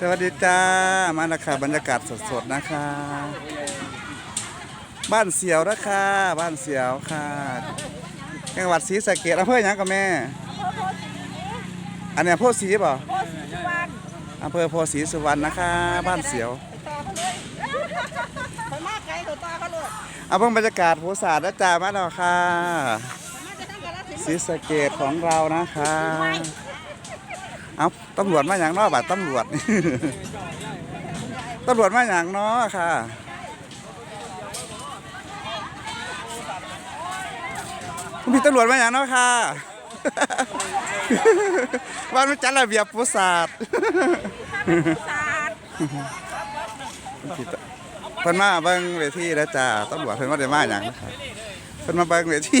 สวัสดีจ้า มาแล้วค่ะบรรยากาศสดๆนะคะ บ้านเสียวนะคะบ้านเสียวค่ะ จังหวัดศรีสะเกษอำเภอหยังกับแม่ อันเนี้ยโพธิ์ศรีป่ะโพสีสุวรรณอำเภอโพธิ์ศรีสุวรรณนะคะ บ้านเสียวไปต่อเขาเลยไปมากไกลตัวต่อเขาเลยเอาเพิ่งบรรยากาศโพธิ์ศาสตร์นะจ้ามาแล้วค่ะไปมาจะทั้งกาลสินธุ์ศรีสะเกษของเรานะคะ เอาตำรวจมาอย่างเนอบัตรตำรวจ ตำรวจมาอย่างเนอค่ะคุณพี่ตำรวจมาอย่างเนอค่ะวันมันจัดระเบียบผู้ศาสตร์ศาสตร์เพิ่นมาเบิ่งเวทีแล้วจ้าตำรวจเพิ่นบ่ได้มาหยังนะครับเพิ่นมาเบิ่งเวที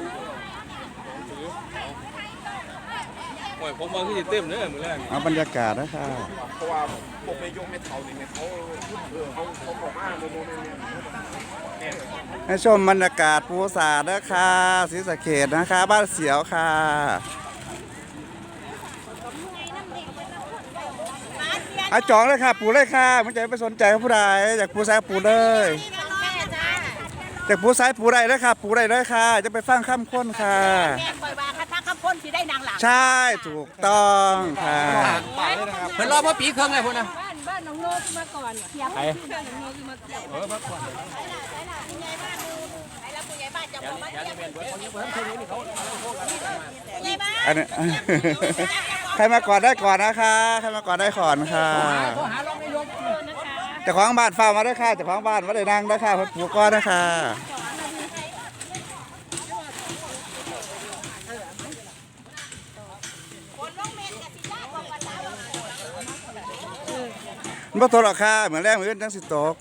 โอ้ยผมมาที่เต็มเลยมือแรกเอาบรรยากาศนะคะเพราะว่าพวกในยกในเท่านี่เนี่ยเขาเออเขาเขาบอกว่าโมโมเนี่ยให้ชมบรรยากาศภูสาสตร์นะคะศรีสะเกษนะคะ บ้านเสียวค่ะอาจองเลยค่ะ ปูเลยค่ะไม่ใจไปสนใจผู้ใดอยากปูซ้ายปูเลยแม่จ้าอยากปูซ้ายปูใดเลยค่ะ ปูใดเลยค่ะ จะไปฟังข้ามข้นค่ะ ใช่ถูกต้องค่ะเพิ่นรอพ่อปีเครื่องเลยพุ่นนะบ้านบ้านน้องโน้ตมาก่อนเขียงไอ้บ้านน้องโน้ตมาก่อนเออมาก่อนไอ้แล้วผู้ใหญ่บ้านจะบอกว่าผู้ใหญ่บ้านอันนี้ใครมาก่อนได้ก่อนนะคะใครมาก่อนได้ก่อนค่ะเจ้าของบ้านฟ้ากมาด้วยค่ะเจ้าของบ้านมาได้นั่งด้วยค่ะเพิ่นปลูกก้อนนะคะ บ่ตกหรอกค่ะเหมือนแรกเหมือนจังสิตก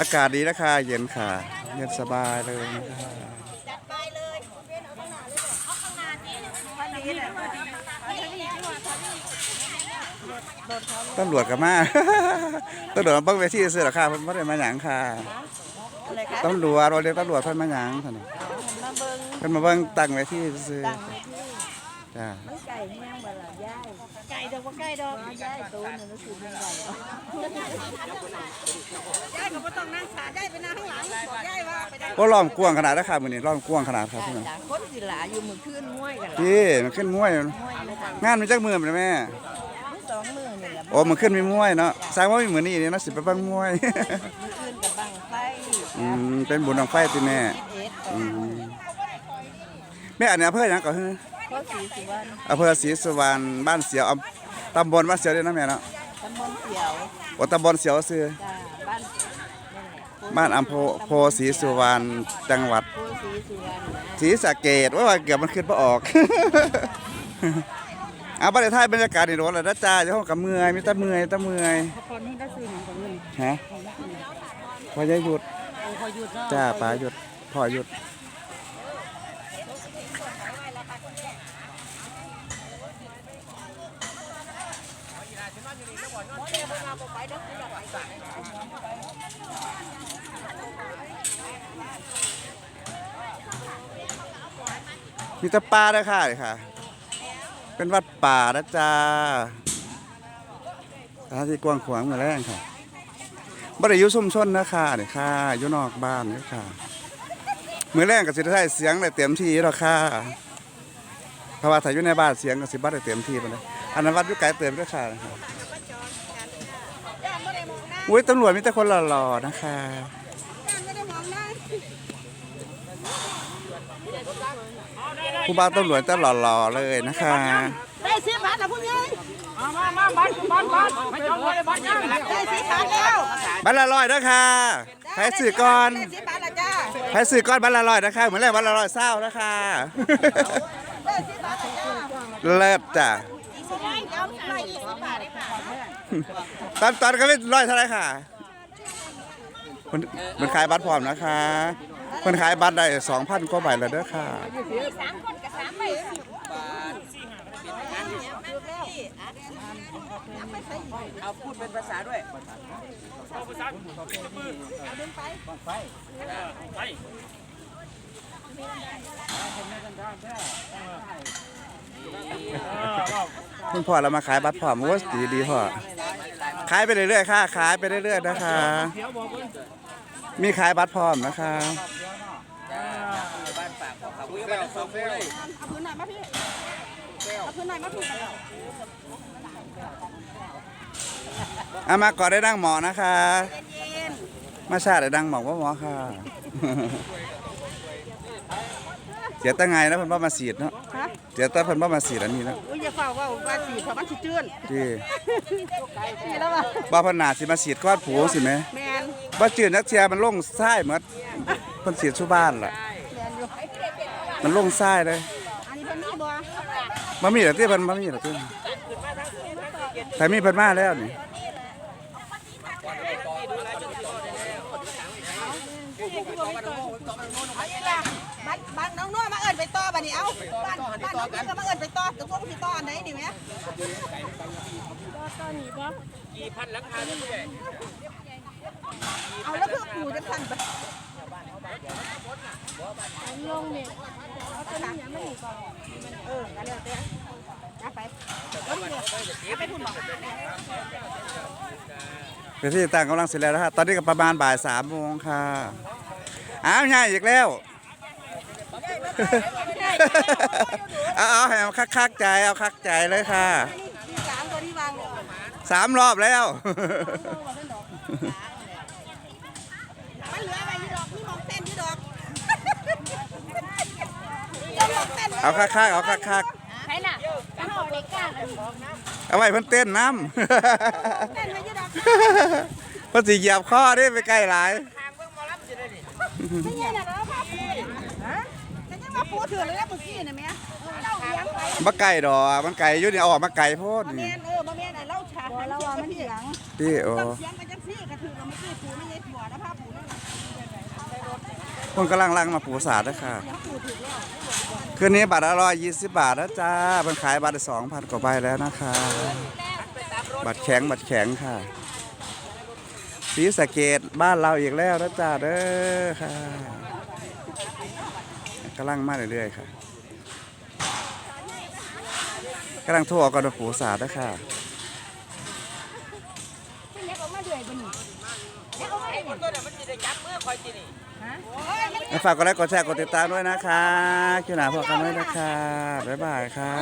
อากาศดีนะคะเย็นค่ะเย็นสบายเลยนะคะจัดไปเลยเว้นเอาข้างหน้าเลยเอาข้างหน้านี้ข้างนี้แหละตำรวจกับมาตำรวจมาเบิ้งเวทีซื้อหรอค่ะเพิ่นบ่ได้มาหยังค่ะอะไรคะตำรวจเราเรียกตำรวจเพิ่นมาหยังท่านน่ะมาเบิ่งเพิ่นมาเบิ้งตั้งเวทีซื้อตั้งไว้ที่ จ้ามันไก่แห้งบ่ล่ะย่ายไก่ดอกบ่ไก่ดอกย่ายตัวนึงรู้สึกยังไงย่ายก็บ่ต้องนั่งสาย่ายไปนั่งข้างหลังบอกย่ายว่าไปได้โอ้ล้อมกว้างขนาดนะคะมื้อนี้ล้อมกว้างขนาดครับพี่น้องจ้ะคนสิหลาอยู่มื้อคืนมวยกันล่ะพี่มันขึ้นมวยมวยนะคะงานมันจักมื้อแม่แม่มื้อสองมื้อนี่แหละโอ้มันขึ้นมีมวยเนาะสร้างว่ามีมื้อนี้นี่เนาะสิไปเบิ่งมวย มื้อคืนกับบังไฟอืมเป็นบุญของไฟติแม่เอ็ดอืมแม่อันนี้อำเภอหยังก่อนฮือ ข้อสีสิวันอำเภอศรีสุวรรณบ้านเสียวอำตำบลบ้านเสียวเด้อนะแม่เนาะตำบลเขียวโอ้ตำบลเสียวซื่อจ้าบ้านบ้านอำเภอโพศรีสุวรรณจังหวัดโพสีสุวรรณนะศรีสะเกดว่าว่าเกือบมันขึ้นมาออก เอาประเทศไทยบรรยากาศนี่โดนแล้วนะจ้าเจ้าของกับเมื่อยมีแต่เมื่อยแต่เมื่อยพอนี่ได้ซื้อหยังของเงินฮะพอยายหยุดโอ้พอหยุดเนาะจ้าป้าหยุดพ่อหยุด มีแต่ป่าด้วยค่ะนี่ค่ะ เป็นวัดป่านะจ้าสถานที่กว้างขวางเหมือนแรงค่ะบริยุชุมชนนะค่ะนี่ค่ะอยู่นอกบ้านนี่ค่ะมือแรงกับสิได้เสียงได้เต็มที่หรอกค่ะเพราะว่าถ้าอยู่ในบ้านเสียงกับสิบัได้เต็มที่ไปเลยอันนั้นวัดอยู่ไกลเต็มด้วยค่ะ อุ้ยตำรวจมีแต่คนหล่อๆนะคะ ผู้บ้านตำรวจจะหล่อๆเลยนะคะได้สิบบาทแล้วพุ่นยัยมามาบ้านบ้านบ้านไม่จองไว้บ้านยังได้สิบบาทแล้วบัตรละร้อยนะคะใครสื่อก่อนได้สิบบาทแล้วจ้าใครสื่อก่อนบัตรละร้อยนะคะเหมือนแรกบัตรละร้อยเศร้านะคะได้สิบบาทแล้วจ้าเลิศจ้ะสบายเอา ร้อยยี่สิบบาทเลยค่ะตอนตอนก็ไม่ร้อยเท่าไหรค่ะมันมันขายบัตรพร้อมนะคะเอเพิ่นขายบัตรได้2,000กว่าใบแล้วเด้อค่ะสามคนกับสามใบสิบบาทเอาพูดเป็นภาษาด้วย คุณพ่อเรามาขายบัตรพร้อมโอ้ดีดีพ่อขายไปเรื่อยๆค่ะขายไปเรื่อยๆนะคะ มีขายบัตรพร้อมนะคะเอาพื้นหน่อยมาพี่เอาพื้นหน่อยมาพี่เอามาก่อนได้ดังหมอนะคะ มาชาติได้ดังหมอว่าหมอค่ะ เสียตั้งไงนะเพิ่นบ่มาสีดเนาะฮะเสียตั้งเพิ่นบ่มาสีดอันนี้เนาะอุ้ยอย่าเฝ้าว่าว่าสีเพราะมันสิจื้นที่สีแล้วว่ะบ่เพิ่นน่าสิมาสีดก้อนผูสิแหมแมนบ่จืดนักเทียมันลงทรายหมดเพิ่นสีดสู่บ้านล่ะ แมนอยู่มันลงทรายเลยอันนี้เป็นนี่บ่บ่มีหรอกที่เพิ่นบ่มีหรอกที่แต่มีเพิ่นมาแล้วนี่ บ้านบ้านน้องนัวมาเอิ้นไป ต่อบัดนี้เอ้าบ้านบ้านน้องนัวก็มาเอิ้นไปต่อตกลงสิต่ออันไหนดีแม่กี่พันหลังคาเนี่ยเอาแล้วคือปู่จะสั่นไปลงเนี่ยเอาตัวนี้ยังไม่อยู่ก่อนเออกันแล้วเต้เอาไปเอาไปทุนบอกเป็นที่ตั้งกำลังเสร็จแล้วนะฮะตอนนี้ก็ประมาณบ่าย3โมงค่ะ อ้าวง่ายอีกแล้ว เอาเอาให้เอาคักๆใจเอาคักใจเลยค่ะนี่สามตัวที่วางเนี่ยสามรอบแล้วมันเหลืออะไรอยู่ดอกนี่มองเต้นอยู่ดอกมองเต้นเอาคักๆเอาคักใช่น่ะกันออกเด็กก้ากันๆเอาไว้เพิ่นเต้นน้เต้นไว้อยู่ดอกำเพิ่นสิเหยียบข้อได้ไปใกล้หลายไม่ใช่น่ะแล้วพ่อปูฮะ ฉันยังมาปูถือเลยนะเมื่อกี้น่ะแม่เล่าเลี้ยงไปบ่ไก่ดอกมันไก่อยู่นี่เอาออกมาไก่โพดบ่แม่นี่นเออบ่แม่นน่ะเล่าฉากแล้วว่ามันเสียงพี่โอ้เสียงกันจังซี่กระถือเมื่อกี้ปูไม่ใช่หัวนะพ่อปูนั่นน่ะคนกำลังลังมาปูสาดนะค่ะเสียงปูถือแล้วคืนนี้บัตรละร้อยยี่สิบบาทนะจ้ามันขายบัตรสองพันกว่าใบแล้วนะคะ บัตรแข็งบัตรแข็งค่ะสีสะเกตบ้านเราอีกแล้วนะจ้าเด้อค่ะ กำลังมาเรื่อยๆค่ะกำลังโทั่วก่อนปูสาดนะค่ะที่เล็กออกมาเดือยบ่นี่เล็กออกมาเดือยคนต้นน่ะมันจะได้จับมือคอยจีนี่ฮะโอ้ยมันฝากกดไลค์กดแชร์กดติดตามด้วยนะคะคิวหนาพอกันด้วยนะคะ บ๊ายบายค่ะ